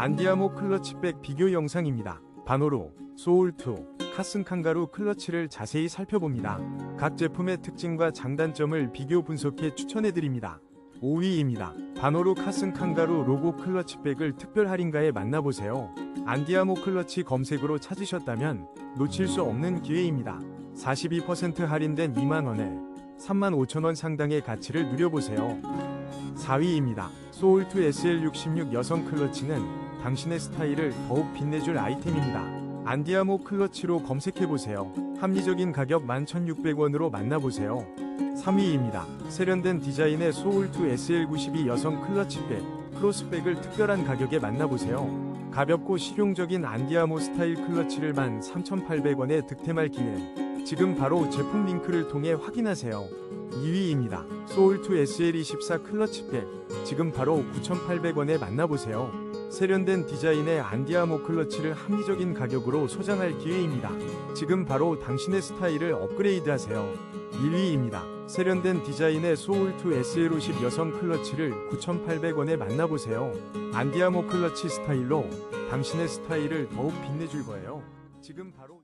안디아모 클러치백 비교 영상입니다. 바노로, 소울2, 카슨 칸가루 클러치를 자세히 살펴봅니다. 각 제품의 특징과 장단점을 비교 분석해 추천해드립니다. 5위입니다. 바노로 카슨 칸가루 로고 클러치백을 특별 할인가에 만나보세요. 안디아모 클러치 검색으로 찾으셨다면 놓칠 수 없는 기회입니다. 42% 할인된 2만원에 35,000원 상당의 가치를 누려보세요. 4위입니다. 소울2 SL66 여성 클러치는 당신의 스타일을 더욱 빛내줄 아이템입니다. 안디아모 클러치로 검색해보세요. 합리적인 가격 11,600원으로 만나보세요. 3위입니다. 세련된 디자인의 소울2 SL92 여성 클러치백, 크로스백을 특별한 가격에 만나보세요. 가볍고 실용적인 안디아모 스타일 클러치를 13,800원에 득템할 기회. 지금 바로 제품 링크를 통해 확인하세요. 2위입니다. 소울2 SL24 클러치백. 지금 바로 9,800원에 만나보세요. 세련된 디자인의 안디아모 클러치를 합리적인 가격으로 소장할 기회입니다. 지금 바로 당신의 스타일을 업그레이드 하세요. 1위입니다. 세련된 디자인의 소울2 SL50 여성 클러치를 9,800원에 만나보세요. 안디아모 클러치 스타일로 당신의 스타일을 더욱 빛내줄 거예요. 지금 바로